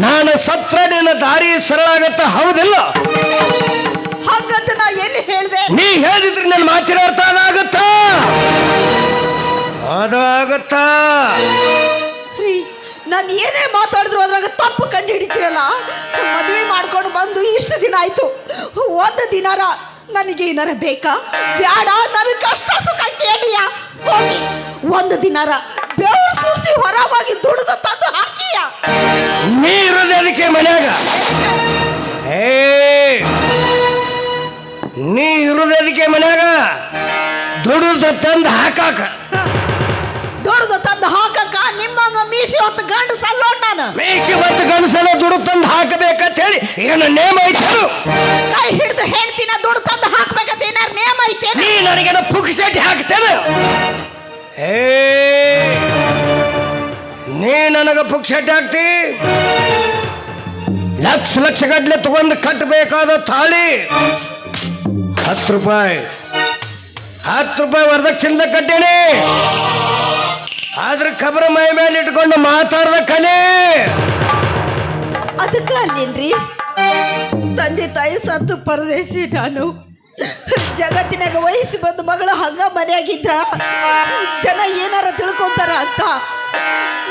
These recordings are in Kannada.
ನಾನು ಸತ್ರ ನಿನ್ನ ದಾರಿ ಸರಳಾಗತ್ತ ಹೌದಿಲ್ಲ? ಹಂಗಂತ ನಾ ಎಲ್ಲಿ ಹೇಳ್ದೆ? ನೀ ಹೇಳಿದ್ರೆ ನನ್ನ ಮಾತಿನ ಅರ್ಥ ಅದಾಗತ್ತ? ಅದಾಗತ್ತ ರೀ ನಾನು ಏನೇ ಮಾತಾಡಿದ್ರು ಅದ್ರಾಗ ತಪ್ಪು ಕಂಡು ಹಿಡಿತೀರಲ್ಲ ಮದುವೆ ಮಾಡ್ಕೊಂಡು ಬಂದು ಇಷ್ಟು ದಿನ ಆಯ್ತು. ಒಂದು ದಿನಾರ ನನಗೆ ಏನಾರ ಬೇಕಾ? ಬ್ಯಾಡ ನನಗೆ ಕಷ್ಟ ಸುಖ ಕೇಳಿಯಾ? ಹೋಗಿ ಒಂದು ದಿನಾರ ಬೆವರು ಸುರಿಸಿ ಹೊರವಾಗಿ ದುಡಿದು ತಂದು ಹಾಕಿಯ. ನೀ ಇರೋದು ಅದಕ್ಕೆ ಮನ್ಯಾಗ? ಏ ನೀ ಇರೋದು ಅದಕ್ಕೆ ಮನ್ಯಾಗ? ದುಡಿದು ತಂದು ಹಾಕಾಕ. ದುಡಿದು ತಂದು ಹಾಕಕ ನಿಮ್ಮಂಗ ಮೀಸಿ ಹೊತ್ತು ಗಂಡು ಸಲ್ಲೋಡ್ ನಾನು? ಮೇಷಿ ಮತ್ತು ಸಲ ದುಡು ತಂದು ಹಾಕಬೇಕಂತ ಹೇಳಿ ಏನು ನೇಮ ಐತೆ ಕೈ ಹಿಡಿದು ಹೇಳ್ತೀನ ದುಡ್ಡು ತಂದು ಹಾಕ್ಬೇಕಂತ ಏನಾರು ನೇಮ ಐತೆ ನೀ ನನಗೇನು ಪುಕ್ಸೆಟ್ ಹಾಕ್ತೇನೆ. ಏ ನೀ ನನಗೆ ಪುಕ್ಸೆಟ್ ಹಾಕ್ತಿ ಲಕ್ಷ ಲಕ್ಷ ಗಡ್ಲೆ ತಗೊಂಡು ಕಟ್ಟಬೇಕಾದ ತಾಳಿ. ಹತ್ತು ರೂಪಾಯಿ. ಹತ್ತು ರೂಪಾಯಿ ವರದಕ್ಷಿಣದ ಕಟ್ಟೇನಿ. ಆದ್ರೆ ಖಬ್ರ ಮೈ ಮೇಲೆ ಇಟ್ಕೊಂಡು ಮಾತಾಡ್ದ ಕಲೆ. ಅದಕ್ಕೆ ಅಲ್ಲೇನ್ರಿ? ತಂದೆ ತಾಯಿ ಸತ್ತು ಪರದೇಶಿ ನಾನು. ಜಗತ್ತಿನಾಗ ವಯಸ್ಸು ಬಂದು ಮಗಳು ಹಂಗ ಮನೆಯಾಗಿದ್ರ ಜನ ಏನಾರ ತಿಳ್ಕೊಂತಾರ ಅಂತ.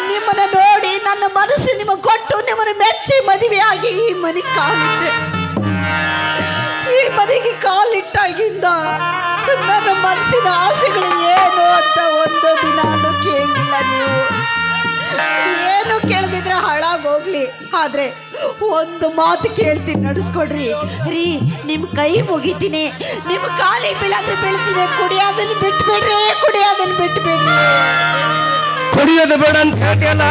ನಿಮ್ಮನ್ನ ನೋಡಿ ನನ್ನ ಮನಸ್ಸು ನಿಮಗೆ ಕೊಟ್ಟು ನಿಮ್ಮನ್ನು ಮೆಚ್ಚಿ ಮದುವೆಯಾಗಿ ಈ ಮನೆ ಕಾಲಿಟ್ಟೆ. ಈ ಮನೆಗೆ ಕಾಲಿಟ್ಟಾಗಿಂದ ನನ್ನ ಮನಸ್ಸಿನ ಆಸೆಗಳು ಏನು ಅಂತ ಒಂದು ದಿನಾನು ಕೇಳಿಲ್ಲ ನೀವು. ಏನು ಕೇಳದಿದ್ರೆ ಹಾಳಾಗೋಗ್ಲಿ. ಆದ್ರೆ ಒಂದು ಮಾತು ಕೇಳ್ತೀನಿ, ನಡೆಸ್ಕೊಡ್ರಿ. ರೀ, ನಿಮ್ ಕೈ ಮುಗಿತೀನಿ. ನಿಮ್ ಕಾಲಿ ಬೀಳಾದ್ರೆ ಬೀಳ್ತೀನಿ. ಕುಡಿಯೋದನ್ನ ಬಿಟ್ಬಿಡ್ರಿ ಕುಡಿಯೋದನ್ನ ಬಿಟ್ಬಿಡ್ರಿ. ಕುಡಿಯೋದು ಬೇಡ ಅಂತ ಹೇಳ್ತೀಯಲ್ಲ?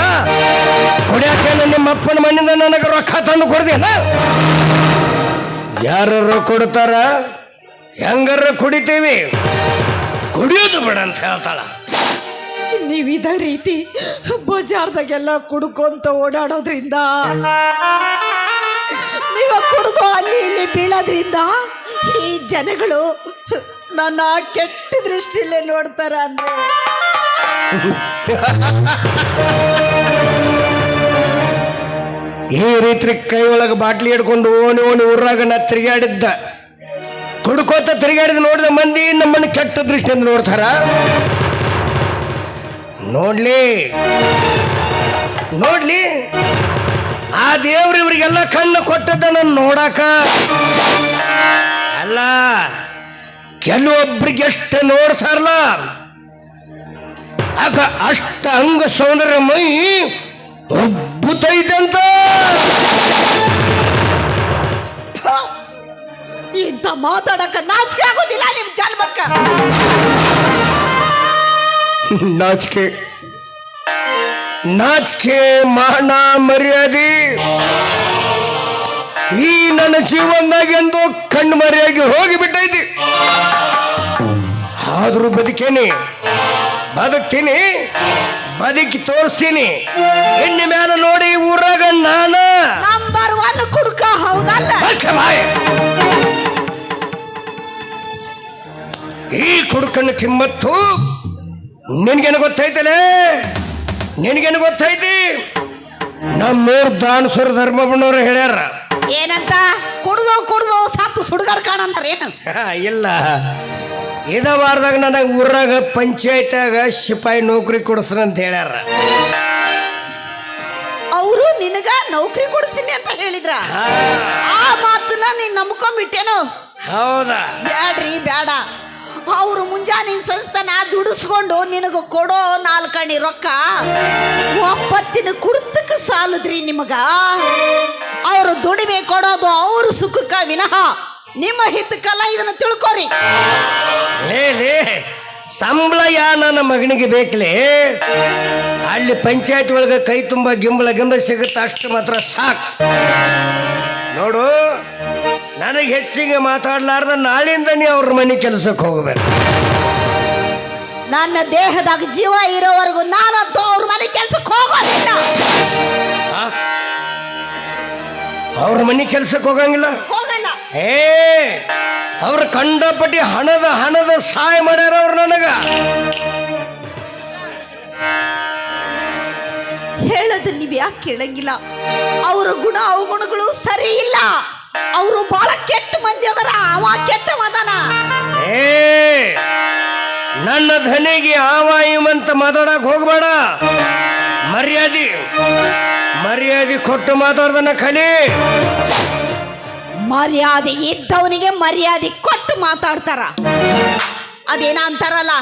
ಕುಡಿಯಾಕೇನ ನಿಮ್ಮ ಅಪ್ಪನ ಮನೆಯಿಂದ ನನಗೆ ರೊಕ್ಕ ತಂದು ಕೊಡ್ದಿಯಲ್ಲ ಯಾರು ಕೊಡ್ತಾರ? ಹೆಂಗಾರ ಕುಡಿತೀವಿ? ಕುಡಿಯೋದು ಬೇಡ ಅಂತ ಹೇಳ್ತಾಳ. ನೀವು ಇದೇ ರೀತಿ ಬಜಾರ್ದಾಗೆಲ್ಲ ಕುಡ್ಕೊಂತ ಓಡಾಡೋದ್ರಿಂದ, ನೀವ ಕುಡಿದು ಅಲ್ಲಿ ಇಲ್ಲಿ ಬೀಳೋದ್ರಿಂದ ಈ ಜನಗಳು ನನ್ನ ಕೆಟ್ಟ ದೃಷ್ಟಿಲೇ ನೋಡ್ತಾರ ಅಂದ್ರೆ ಈ ರೀತಿ ಕೈ ಒಳಗೆ ಬಾಟ್ಲಿ ಹಿಡ್ಕೊಂಡು ಓಣಿ ಓಣಿ ಊರಾಗ ನಾ ತಿರುಗಾಡಿದ್ದ ಕುಡ್ಕೋತ ತಿರುಗಾಡಿದ ನೋಡಿದ ಮಂದಿ ನಮ್ಮನ್ನು ಕೆಟ್ಟ ದೃಷ್ಟಿಯಿಂದ ನೋಡ್ತಾರ. ನೋಡ್ಲಿ. ನೋಡ್ಲಿ. ಆ ದೇವ್ರು ಇವರಿಗೆಲ್ಲ ಕಣ್ಣು ಕೊಟ್ಟದ್ದ ನನ್ನ ನೋಡಾಕ. ಅಲ್ಲ ಕೆಲವೊಬ್ರಿಗೆ ಎಷ್ಟು ನೋಡ್ತಾರಲ್ಲ. ಆಗ ಅಷ್ಟ ಅಂಗ ಸೌಂದರ್ಯ ಮೈ ಇದೆ ಅಂತ ಇಂಥ ಮಾತಾಡಕ ನಾಚಿಕೆ ಆಗೋದಿಲ್ಲ ನಿಮ್ ಜನ್ಮಕ್ಕ. ನಾಚಿಕೆ. ನಾಚಿಕೆ ಮಾನ ಮರ್ಯಾದೆ. ಈ ನನ್ನ ಜೀವನದಾಗ ಎಂದು ಕಣ್ಣು ಮರೆಯಾಗಿ ಹೋಗಿಬಿಟ್ಟೈತಿ. ಆದ್ರೂ ಬದುಕೇನಿ. ಬದುಕ್ತೀನಿ ಬದುಕಿ ತೋರಿಸ್ತೀನಿ. ಹೆಣ್ಣು ಮೇಲೆ ನೋಡಿ ಊರಾಗ ನಾನು. ನಂಬರ್ ಒನ್ ಕುಡ್ಕ ಹೌದಲ್ಲ. ಈ ಕುಡುಕನ ಕಿಮ್ಮತ್ತು ನಿನ್ಗೇನು ಗೊತ್ತೈತಲೇ? ನಿನ್ಗೇನು ಗೊತ್ತೈತಿ? ನಮ್ಮೂರ್ ದಾನಸುರ ಧರ್ಮಣ್ಣವ್ರು ಹೇಳ್ಯಾರ. ಏನಂತ? ಕುಡ್ದು ಕುಡ್ದು ಸತ್ತು ಸುಡುಗಾಡ್ ಕಾಣಂತಾರ ಏನು ಹಾ, ಇಲ್ಲ. ಇದ ವಾರದಾಗ ನನಗೆ ಊರಾಗ ಪಂಚಾಯತ್ಯಾಗ ಸಿಪಾಯಿ ನೌಕರಿ ಕೊಡಿಸ್ರ ಅಂತ ಹೇಳ್ಯಾರ. ಅವರು ನಿನಗ ನೌಕರಿ ಕೊಡಿಸ್ತೀನಿ ಅಂತ ಹೇಳಿದ್ರ? ಆ ಮಾತನ್ನ ನೀನ್ ನಂಬ್ಕೊಂಡ್ಬಿಟ್ಟೇನು? ಹೌದಾ? ಬ್ಯಾಡ್ರಿ ಬ್ಯಾಡ. ಅವರು ಮುಂಜಾನೆ ಸಂಸ್ಥಾನ ದುಡಿಸ್ಕೊಂಡು ನಿನಗ ಕೊಡೋ ನಾಲ್ಕಣಿ ರೊಕ್ಕ ಒಪ್ಪತ್ತಿನ ಕುಡ್ತಕ್ಕೆ ಸಾಲದ್ರಿ ನಿಮಗ. ಅವರು ದುಡಿಮೆ ಕೊಡೋದು ಅವ್ರ ಸುಖಕ್ಕ ವಿನಃ. ನಿಮ್ಮ ಹಿತಕ್ಕಲ್ಲ ಇದನ್ನ ತಿಳ್ಕೊರಿ. ಸಂಬಳ ಯಾ ನನ್ನ ಮಗನಿಗೆ ಬೇಕಲೇ? ಅಲ್ಲಿ ಪಂಚಾಯತ್ ಒಳಗೆ ಕೈ ತುಂಬ ಗಿಂಬಳ ಗಿಂಬ ಸಿಗುತ್ತೆ ಅಷ್ಟು ಮಾತ್ರ ಸಾಕು. ನೋಡು ನನಗೆ ಹೆಚ್ಚಿಗೆ ಮಾತಾಡ್ಲಾರ್ದ ನಾಳಿಂದ ನೀ ಅವ್ರ ಮನೆ ಕೆಲಸಕ್ಕೆ ಹೋಗಬೇಕು. ನನ್ನ ದೇಹದಾಗ ಜೀವ ಇರೋವರೆಗೂ ನಾನಂತೂ ಅವ್ರ ಮನೆ ಕೆಲ್ಸಕ್ಕೆ ಹೋಗೋದಿಲ್ಲ. ಆ? ಅವ್ರ ಮನೆ ಕೆಲ್ಸಕ್ಕೆ ಹೋಗಂಗಿಲ್ಲ? ಹೋಗಲ್ಲ. ಏ ಅವ್ರ ಕಂಡಪಟ್ಟಿ ಹಣದ ಹಣದ ಸಹಾಯ ಮಾಡ್ಯಾರ ಅವ್ರು ನನಗ. ಹೇಳೋದು ನೀವು ಯಾಕೆ ಕೇಳಂಗಿಲ್ಲ? ಅವ್ರ ಗುಣ ಅವಗುಣಗಳು ಸರಿ ಇಲ್ಲ. ಅವರು ಬಹಳ ಕೆಟ್ಟ ಮಂದಿ ಅದರ ಅವ ಕೆಟ್ಟ ಮದನ. ಏ ನನ್ನ ಧನಿಗೆ ಆವ ಇವಂತ ಮಾತಾಡಕ್ ಹೋಗ್ಬೇಡ. ಮರ್ಯಾದೆ ಮರ್ಯಾದೆ ಕೊಟ್ಟು ಮಾತಾಡ್ದನ ಕಲಿ. ಮರ್ಯಾದೆ ಇದ್ದವನಿಗೆ ಮರ್ಯಾದೆ ಕೊಟ್ಟು ಮಾತಾಡ್ತಾರ. ಅದೇನ ಅಂತಾರಲ್ಲ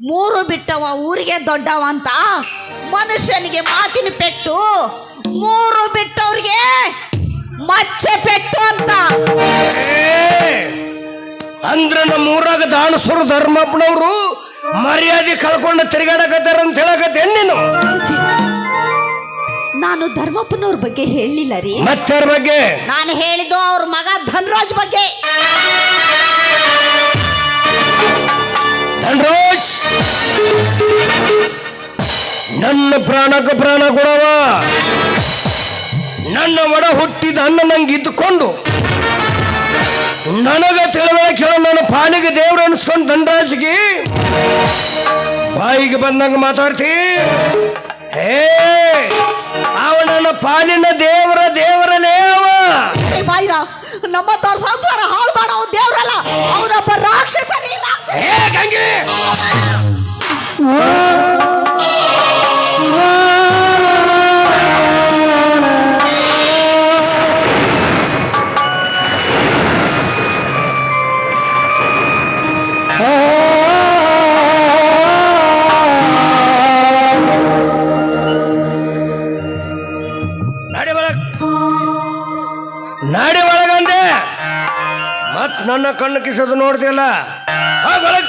ಮೂರು ಬಿಟ್ಟವ ಊರಿಗೆ ದೊಡ್ಡವ ಅಂತ ಮನುಷ್ಯನಿಗೆ ಮಾತಿನ ಪೆಟ್ಟು ಮೂರು ಬಿಟ್ಟವ್ರಿಗೆ ಮಚ್ಚೆ ಪೆಟ್ಟು ಅಂತ. ಅಂದ್ರೆ ನಮ್ಮ ಊರಾಗ ದಾನಸರು ಧರ್ಮಪ್ಪನವರು ಮರ್ಯಾದೆ ಕಳ್ಕೊಂಡು ತಿರುಗಾಡಕತ್ತಾರ ಅಂತ ಹೇಳಕತ್ತೆ ನೀನು ನಾನು ಧರ್ಮಪ್ಪನವ್ರ ಬಗ್ಗೆ ಹೇಳಲಿಲ್ಲ ರೀ. ಮತ್ತಾರ ಬಗ್ಗೆ? ನಾನು ಹೇಳಿದ್ದು ಅವ್ರ ಮಗ ಧನ್ರಾಜ್ ಬಗ್ಗೆ. ಧನ್ರಾಜ್? ನನ್ನ ಪ್ರಾಣಕ್ಕೆ ಪ್ರಾಣ ಕೊಡವ. ನನ್ನ ಒಡ ಹುಟ್ಟಿದ ಅನ್ನ ನಂಗೆ ಇದ್ದುಕೊಂಡು ನನಗೆ ತಿಳುವಳಿಕೆ ನನ್ನ ಪಾಲಿಗೆ ದೇವ್ರು ಅನ್ಸ್ಕೊಂಡು ಧನ್ರಾಜ್ಗೆ ಬಾಯಿಗೆ ಬಂದಂಗೆ ಮಾತಾಡ್ತಿ. ಹೇ ಪಾಲಿನ ದೇವರ ದೇವರನೇ ಅವ. ಏ ಬಾಯ್ರ ನಮ್ಮ ತೋರ್ ಸಂಸಾರ ಹಾಳು ಮಾಡೋ ದೇವ್ರಲ್ಲ ಅವನೊಬ್ಬ ರಾಕ್ಷಸ ನೀ ರಾಕ್ಷಸ. ಹೇ ಗಂಗೆ! ಕಣ್ಣು ಕಿಸೋದು ನೋಡ್ತಿಯಲ್ಲ? ಒಳಗೆ.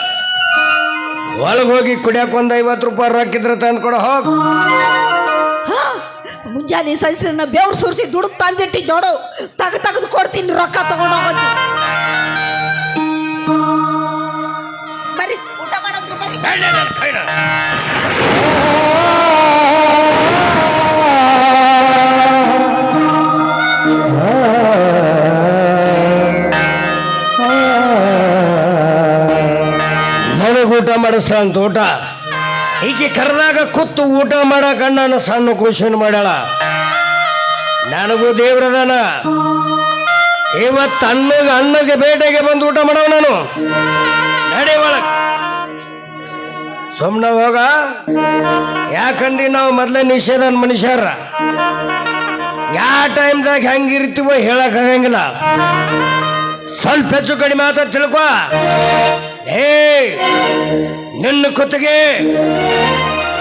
ಹೋಗಿ ಕುಡಿಯಕ್ ಒಂದ್ ಐವತ್ತು ರೂಪಾಯಿ ರೊಕ್ಕಿದ್ರೆ ತಂದು ಕೊಡ ಹೋಗು ಮುಂಜಾನೆ ಸೈಸನ್ನ ಬೆವ್ರು ಸುರಿಸಿ ದುಡುಕ್ ತಂದಿಟ್ಟಿ ಜೋಡು ತಗ ತೆಗೆದು ಕೊಡ್ತೀನಿ ರೊಕ್ಕ ತಗೊಂಡು ಹೋಗೋದು ಬರ್ರಿ ಊಟ ಮಾಡೋದ್ರು ಊಟ ತೋಟ. ಈಕೆ ಕರೆದಾಗ ಕುತ್ತು ಊಟ ಮಾಡಕ ನಾನು ಸಣ್ಣ ಕ್ವಶನ್ ಮಾಡ್ಯಾಳ. ನನಗೂ ದೇವ್ರದಾನ ಇವತ್ತು ಅನ್ನಗ ಅಣ್ಣಗೆ ಬೇಟೆಗೆ ಬಂದು ಊಟ ಮಾಡವ ನಾನು. ನಡಿ ಒಳಗ್. ಸುಮ್ಮನೆ ಹೋಗ. ಯಾಕಂದ್ರೆ ನಾವು ಮೊದಲೇ ನಿಷೇಧ ಮನುಷ್ಯರ? ಯಾವ ಟೈಮ್ದಾಗ ಹೆಂಗಿರ್ತೀವೋ ಹೇಳಕ್ ಆಗಂಗಿಲ್ಲ. ಸ್ವಲ್ಪ ಹೆಚ್ಚು ಕಡಿಮೆ ಆತ ತಿಳ್ಕೊ. ನಿನ್ನ ಕುತ್ತಿಗೆ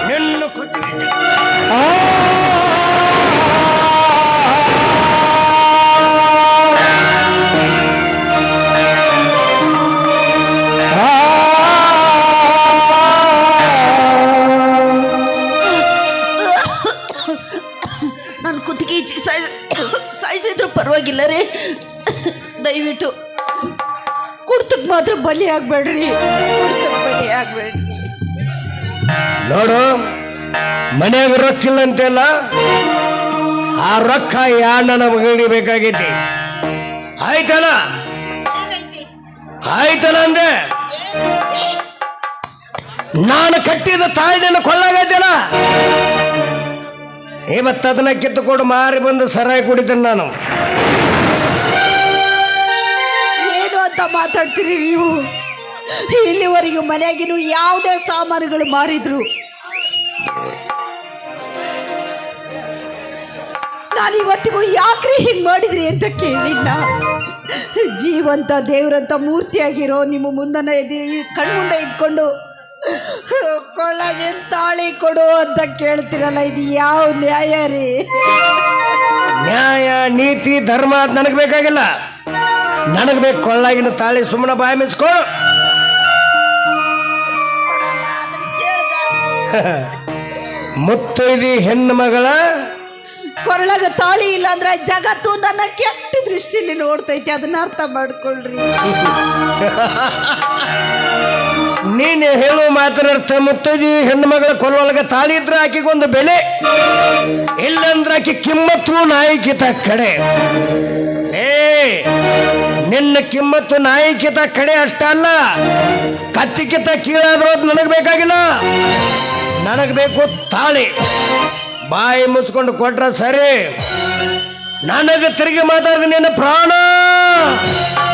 ನಿನ್ನ ಕುತ್ತಿಗೆ ನನ್ನ ಕುತ್ತಿಗೆ ಸಾಯ್, ಸಾಯಿಸಿದ್ರು ಪರವಾಗಿಲ್ಲ ರೀ. ದಯವಿಟ್ಟು ಕುಡ್ತಕ್ಕೆ ಮಾತ್ರ ಬಲಿ ಆಗ್ಬೇಡ್ರಿ. ನೋಡು ಮನೆಯಾಗ ರೊಕ್ಕ ಇಲ್ಲ ಅಂತೆಲ್ಲ ಆ ರೊಕ್ಕ ಯಾ ನನ್ನ ಮಗನಿಗೆ ಬೇಕಾಗೈತಿ ಆಯ್ತಲ್ಲ ಆಯ್ತಲ್ಲ ಅಂದೆ? ನಾನು ಕಟ್ಟಿದ ತಾಯಿನ ಕೊಲ್ಲಾಗೈತಲ್ಲ? ಇವತ್ತು ಅದನ್ನ ಕಿತ್ತುಕೊಂಡು ಮಾರಿ ಬಂದು ಸರಾಯಿ ಕುಡಿತೇನೆ ನಾನು. ಏನು ಅಂತ ಮಾತಾಡ್ತೀರಿ ನೀವು? ಇಲ್ಲಿವರೆಗೂ ಮನೆಯಾಗಿನ ಯಾವುದೇ ಸಾಮಾನುಗಳು ಮಾರಿದ್ರು. ನಾನು ಇವತ್ತಿಗೂ ಯಾಕ್ರಿ ಹಿಂಗೆ ಮಾಡಿದ್ರಿ ಅಂತ ಕೇಳಿಲ್ಲ. ಜೀವಂತ ದೇವರಂತ ಮೂರ್ತಿಯಾಗಿರೋ ನಿಮ್ಮ ಮುಂದನ ಎದಿ ಕಣ್ಮುಂದೆ ಇದ್ಕೊಂಡು ಕೊಳ್ಳಗೆ ತಾಳಿ ಕೊಡು ಅಂತ ಕೇಳ್ತಿರಲ್ಲ, ಇದು ಯಾವ ನ್ಯಾಯ ರೀ? ನ್ಯಾಯ, ನೀತಿ, ಧರ್ಮ ನನಗೆ ಬೇಕಾಗಿಲ್ಲ. ನನಗೆ ಬೇಕು ಕೊಳ್ಳಾಗಿನ ತಾಳಿ ಸುಮ್ಮನೆ ಬಾಯಿ ಮುತ್ತೈದಿ ಹೆಣ್ಣು ಮಗಳ? ಕೊರಳಗ ತಾಳಿ ಇಲ್ಲ ಅಂದ್ರೆ ಜಗತ್ತು ನನ್ನ ಕೆಟ್ಟ ದೃಷ್ಟಿಲಿ ನೋಡ್ತೈತಿ ಅದನ್ನ ಅರ್ಥ ಮಾಡ್ಕೊಳ್ರಿ. ನೀನು ಹೇಳು ಮಾತನರ್ಥ ಮುತ್ತೈದಿ ಹೆಣ್ಣು ಮಗಳ ಕೊಲ್ಲೊಳಗ ತಾಳಿ ಇದ್ರೆ ಆಕೆಗೊಂದು ಬೆಲೆ. ಇಲ್ಲಂದ್ರೆ ಆಕೆ ಕಿಮ್ಮತ್ತು ನಾಯಕಿತ ಕಡೆ. ಏ ನಿನ್ನ ಕಿಮ್ಮತ್ತು ನಾಯಕಿತ ಕಡೆ ಅಷ್ಟಲ್ಲ ಕತ್ತಿಕಿತ ಕೀಳಾದ್ರೂ ಅದು ನನಗೆ ಬೇಕಾಗಿಲ್ಲ. ನನಗೆ ಬೇಕು ತಾಳಿ. ಬಾಯಿ ಮುಚ್ಕೊಂಡು ಕೊಟ್ರ ಸರಿ. ನನಗೆ ತಿರುಗಿ ಮಾತಾಡಿದ ನಿನ್ನ ಪ್ರಾಣ.